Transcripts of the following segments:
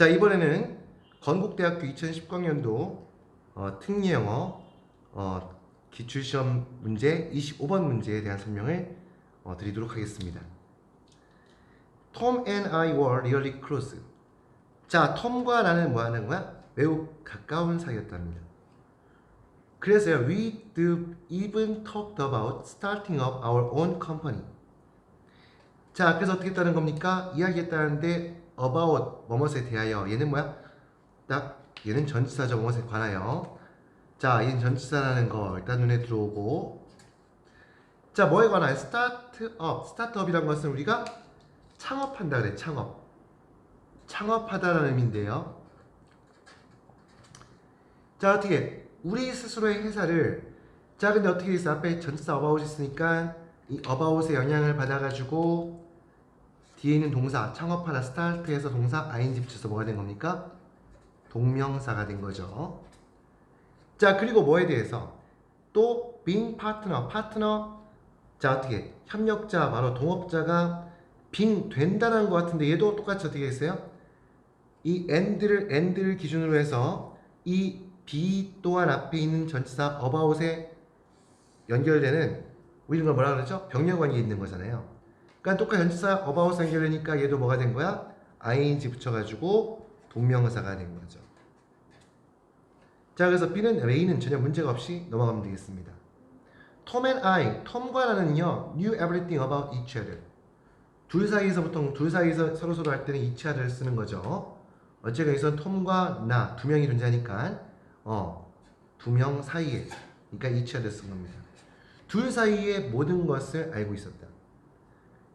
자 이번에는 건국대학교 2010학년도 어, 특례영어 어, 기출시험 문제 25번 문제에 대한 설명을 어, 드리도록 하겠습니다. Tom and I were really close. 자, 톰과 나는 뭐 하는 거야? 매우 가까운 사이였답니다. 그래서요, we do even talked about starting up our own company. 자, 그래서 어떻게 했다는 겁니까? 이야기했다는데 about 뭐뭇에 대하여 얘는 뭐야? 딱 얘는 전치사죠 뭐뭇에 관하여. 자, 얘는 전치사라는 거 일단 눈에 들어오고. 자, 뭐에 관하여? 스타트업. 스타트업이란 것은 우리가 창업한다 그래. 창업. 창업하다라는 의미인데요. 자, 어떻게 우리 스스로의 회사를 자, 근데 어떻게 있어? 앞에 전치사 about 있으니까 이 about의 영향을 받아가지고 뒤에 있는 동사 창업하다 start에서 동사 ing 붙여서 뭐가 된 겁니까? 동명사가 된 거죠. 자 그리고 뭐에 대해서 또 being partner, 파트너 자 어떻게 협력자 바로 동업자가 being 된다는 것 같은데 얘도 똑같이 어떻게 했어요? 이 and를 and를 기준으로 해서 이 be 또한 앞에 있는 전치사 about에 연결되는 우리는 걸 뭐라 그러죠? 병렬 관계에 있는 거잖아요. 그러니까 똑같이 전치사 about 연결되니까 얘도 뭐가 된 거야? ing 붙여가지고 동명사가 된 거죠. 자 그래서 B는 A는 전혀 문제가 없이 넘어가면 되겠습니다. Tom and I, 톰과 나는요 knew everything about each other. 둘 사이에서 보통 둘 사이에서 서로 서로 할 때는 each other를 쓰는 거죠. 어쨌든 여기서 톰과 나 두 명이 존재하니까 어두 명 사이에 그러니까 each other 쓴 겁니다. 둘 사이의 모든 것을 알고 있었다.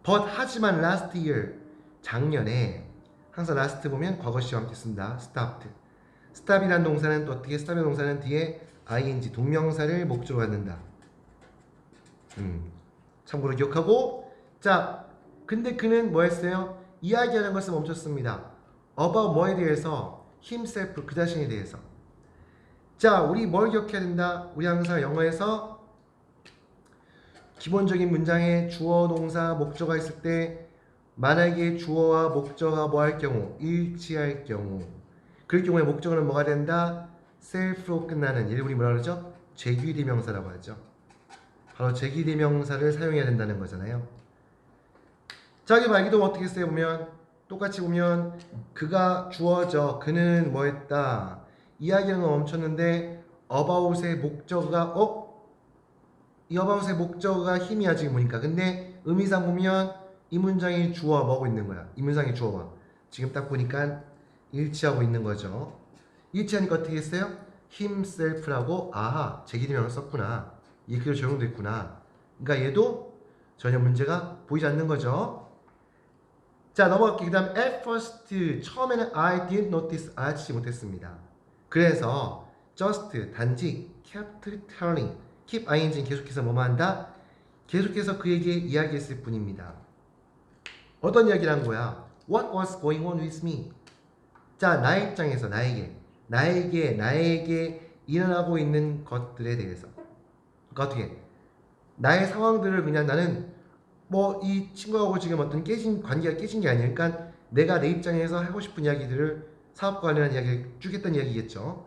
But 하지만 last year 작년에 항상 last 보면 과거 시와 함께 쓴다. stopped. stop이란 동사는 또 어떻게 stop의 동사는 뒤에 ing 동명사를 목적으로 갖는다. 음. 참고로 기억하고 자 근데 그는 뭐 했어요? 이야기하는 것을 멈췄습니다. about 뭐에 대해서 himself 그 자신에 대해서 자 우리 뭘 기억해야 된다? 우리 항상 영어에서 기본적인 문장에 주어, 동사, 목적어가 있을 때 만약에 주어와 목적어가 뭐 할 경우 일치할 경우 그럴 경우에 목적어는 뭐가 된다? self로 끝나는 우리 뭐라 그러죠? 제귀대명사라고 하죠. 바로 제귀대명사를 사용해야 된다는 거잖아요. 자, 여기 말기도 어떻게 써요? 보면 똑같이 보면 그가 주어져 그는 뭐 했다 이야기는 멈췄는데 about의 목적어가 어? 이 어바웃의 목적어가 힘이야 지금 보니까. 근데 의미상 보면 이 문장이 주어 뭐고 있는 거야? 이 문장이 주어와 지금 딱 보니까 일치하고 있는 거죠. 일치하니까 어떻게 했어요? himself라고 아하 제기대명을 썼구나. 이 그대로 적용됐구나. 그러니까 얘도 전혀 문제가 보이지 않는 거죠. 자 넘어갈게요 그 다음 at first 처음에는 I didn't notice 알아채지 못했습니다. 그래서 just 단지 kept telling keep ing는 계속해서 뭐만 한다? 계속해서 그에게 이야기했을 뿐입니다. 어떤 이야기를 한 거야? What was going on with me? 자, 나의 입장에서 나에게 나에게 나에게 일어나고 있는 것들에 대해서 그러니까 어떻게 나의 상황들을 그냥 나는 뭐 이 친구하고 지금 어떤 깨진 관계가 깨진 게 아니야. 그러니까 내가 내 입장에서 하고 싶은 이야기들을 사업과 관련한 이야기를 쭉 했던 이야기겠죠.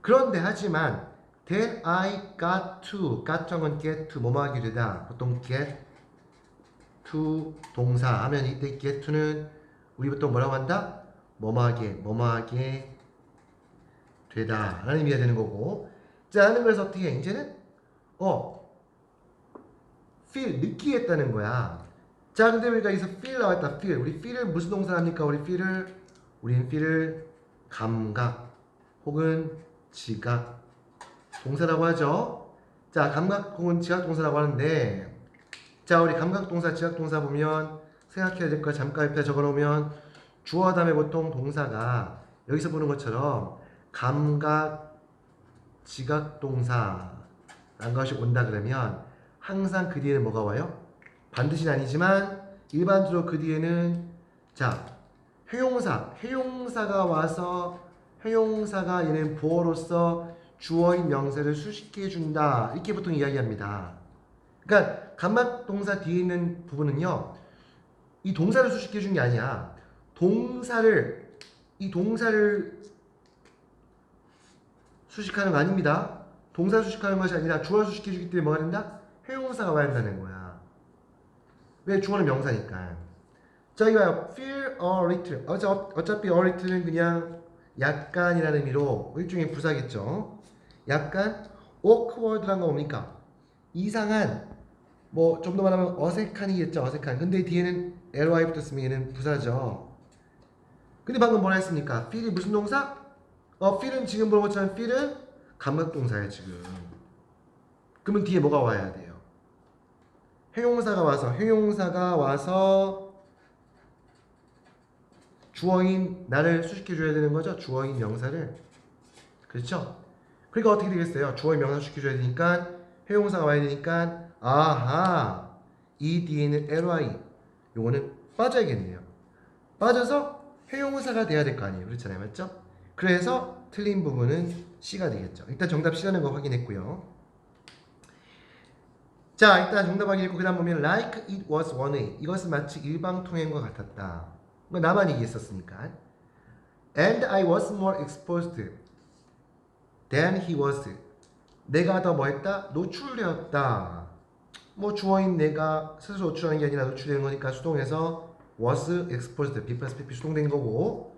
그런데 하지만 Then I got to. got to는 get to 뭐뭐 하게 되다. 보통 get to 동사 하면 이때 get to는 우리 보통 뭐라고 한다? 뭐뭐하게 뭐뭐하게 되다 라는 의미가 되는 거고 자 하는 그래서 어떻게 해? 이제는 어 feel 느끼겠다는 거야 자 근데 우리가 여기서 feel 나왔다 feel 우리 feel을 무슨 동사 합니까? 우리 feel을 우리는 feel을 감각 혹은 지각 동사라고 하죠. 자, 감각 혹은 지각 동사라고 하는데 자, 우리 감각 동사, 지각 동사 보면 생각해야 될 거 잠깐 옆에 적어 놓으면 주어 다음에 보통 동사가 여기서 보는 것처럼 감각 지각 동사라는 것이 온다 그러면 항상 그 뒤에는 뭐가 와요? 반드시는 아니지만 일반적으로 그 뒤에는 자, 회용사, 회용사가 와서 회용사가 얘는 부어로서 주어인 명사를 수식해 준다. 이렇게 보통 이야기합니다. 그러니까 감막 동사 뒤에 있는 부분은요. 이 동사를 수식해 준 게 아니야. 동사를 이 동사를 수식하는 거 아닙니다. 동사 수식하는 것이 아니라 주어를 수식해 주기 때문에 뭐가 된다? 형용사가 와야 한다는 거야. 왜 주어는 명사니까. 자 이거요. feel a little. 어차, 어차피 a little는 그냥 약간이라는 의미로 일종의 부사겠죠. 약간 awkward란 거 뭡니까? 이상한 뭐 좀 더 말하면 어색한이겠죠. 어색한. 근데 뒤에는 ly 붙었으면 얘는 부사죠. 근데 방금 뭐라 했습니까? feel이 무슨 동사? 어, feel은 지금 본 것처럼 feel은 감각 동사예요, 지금. 그러면 뒤에 뭐가 와야 돼요? 형용사가 와서 형용사가 와서 주어인 나를 수식해 줘야 되는 거죠. 주어인 명사를. 그렇죠? 그러니까 어떻게 되겠어요? 주어인 명사 수식해 줘야 되니까 형용사가 와야 되니까 아하 이 뒤에는 ly 요거는 빠져야겠네요. 빠져서 형용사가 돼야 될 거 아니에요. 그렇잖아요. 맞죠? 그래서 틀린 부분은 C가 되겠죠. 일단 정답 C라는 거 확인했고요. 자, 일단 정답 확인했고 그 다음 보면 like it was one way. 이것은 마치 일방통행과 같았다. 뭐 나만 얘기했었으니까. And I was more exposed than he was. 내가 더 뭐했다? 노출되었다. 뭐 주어인 내가 스스로 노출하는 게 아니라 노출되는 거니까 수동에서 was exposed, B 플러스 PP 수동된 거고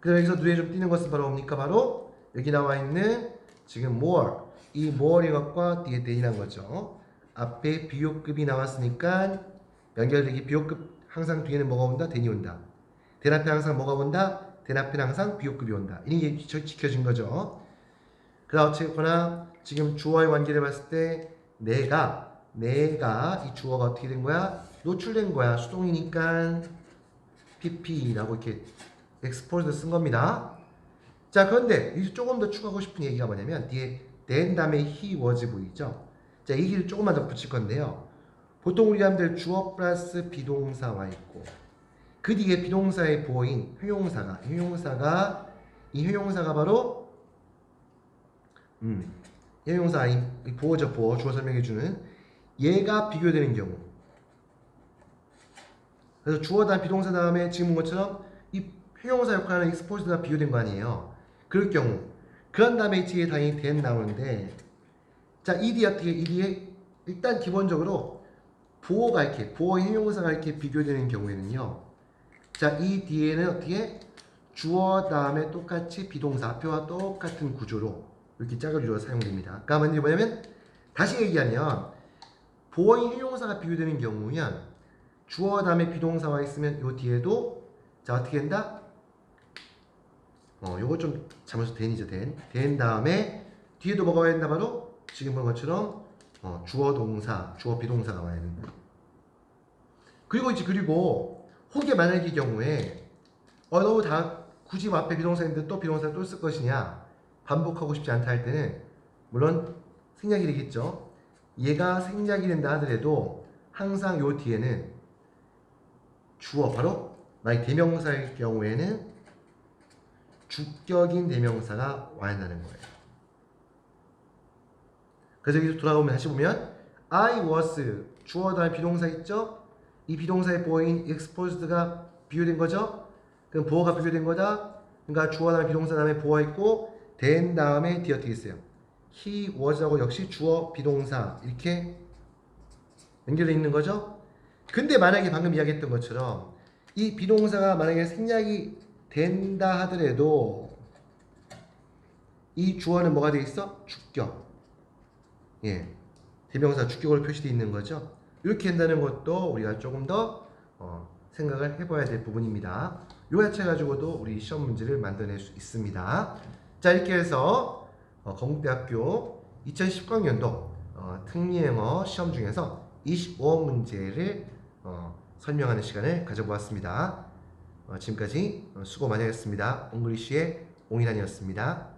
그 다음 여기서 눈에 좀 띄는 것은 바로 뭡니까? 바로 여기 나와 있는 지금 more 이 more인 것과 뒤에 then이란 거죠. 앞에 비호급이 나왔으니까 연결되기 비호급 항상 뒤에는 뭐가 온다? then이 온다. 된 앞에 항상 뭐가 온다? 된 앞에는 항상 비호급이 온다. 이게 지- 지켜진 거죠. 어쨌거나 지금 주어의 관계를 봤을 때 내가 내가 이 주어가 어떻게 된 거야? 노출된 거야. 수동이니까 pp라고 이렇게 exposed 쓴 겁니다. 자 그런데 조금 더 추가하고 싶은 얘기가 뭐냐면 뒤에 then 다음에 he was 보이죠? 자이 길을 조금만 더 붙일 건데요. 보통 우리 사람들 주어 플러스 비동사 와 있고 그 뒤에 비동사의 보어인 형용사가 형용사가 이 형용사가 바로 음. 형용사 이, 이 보어죠 보어 주어 설명해 주는 얘가 비교되는 경우. 그래서 주어 다음 비동사 다음에 지금 본 것처럼 이 형용사 역할하는 익스포즈가 비교된 거 아니에요. 그럴 경우 그런 다음에 뒤에 당연히 then 나오는데 자이 뒤에 어떻게 이 뒤에 일단 기본적으로 보어가 이렇게 보어 형용사가 이렇게 비교되는 경우에는요 자, 이 뒤에는 어떻게? 주어 다음에 똑같이 비동사 앞에와 똑같은 구조로 이렇게 짝을 이루어 사용됩니다. 그러니까 먼저 뭐냐면 다시 얘기하면 보어인 형용사가 비교되는 경우면 주어 다음에 비동사와 있으면 요 뒤에도 자 어떻게 된다? 어, 요거 좀 잘못해서 된이죠 된. 된 다음에 뒤에도 뭐가 와야 된다 바로 지금 본 것처럼 어, 주어 동사, 주어 비동사가 와야 된다. 그리고 이제 그리고 혹의 만약의 경우에 어 너무 다 굳이 뭐 앞에 비동사인데 또 비동사 또 쓸 것이냐 반복하고 싶지 않다 할 때는 물론 생략이 되겠죠. 얘가 생략이 된다 하더라도 항상 요 뒤에는 주어 바로 만약 대명사일 경우에는 주격인 대명사가 와야 한다는 거예요. 그래서 여기서 돌아오면 다시 보면 I was 주어 다음에 비동사 있죠? 이 비동사의 보어인 exposed가 비교된 거죠? 그럼 보어가 비교된 거다. 그러니까 주어 다음에 비동사 다음에 보어 있고 된 다음에 있어요? he was하고 역시 주어 비동사 이렇게 연결되어 있는 거죠? 근데 만약에 방금 이야기했던 것처럼 이 비동사가 만약에 생략이 된다 하더라도 이 주어는 뭐가 돼 있어? 주격. 예. 대명사 주격으로 표시되어 있는 거죠. 이렇게 한다는 것도 우리가 조금 더 어, 생각을 해봐야 될 부분입니다. 요 야채 가지고도 우리 시험 문제를 만들어낼 수 있습니다. 자 이렇게 해서 어, 건국대학교 2019학년도 어, 특례영어 시험 중에서 25문제를 어, 설명하는 시간을 가져보았습니다. 어, 지금까지 어, 수고 많이 하셨습니다. 옹글리쉬의 옹이란이었습니다.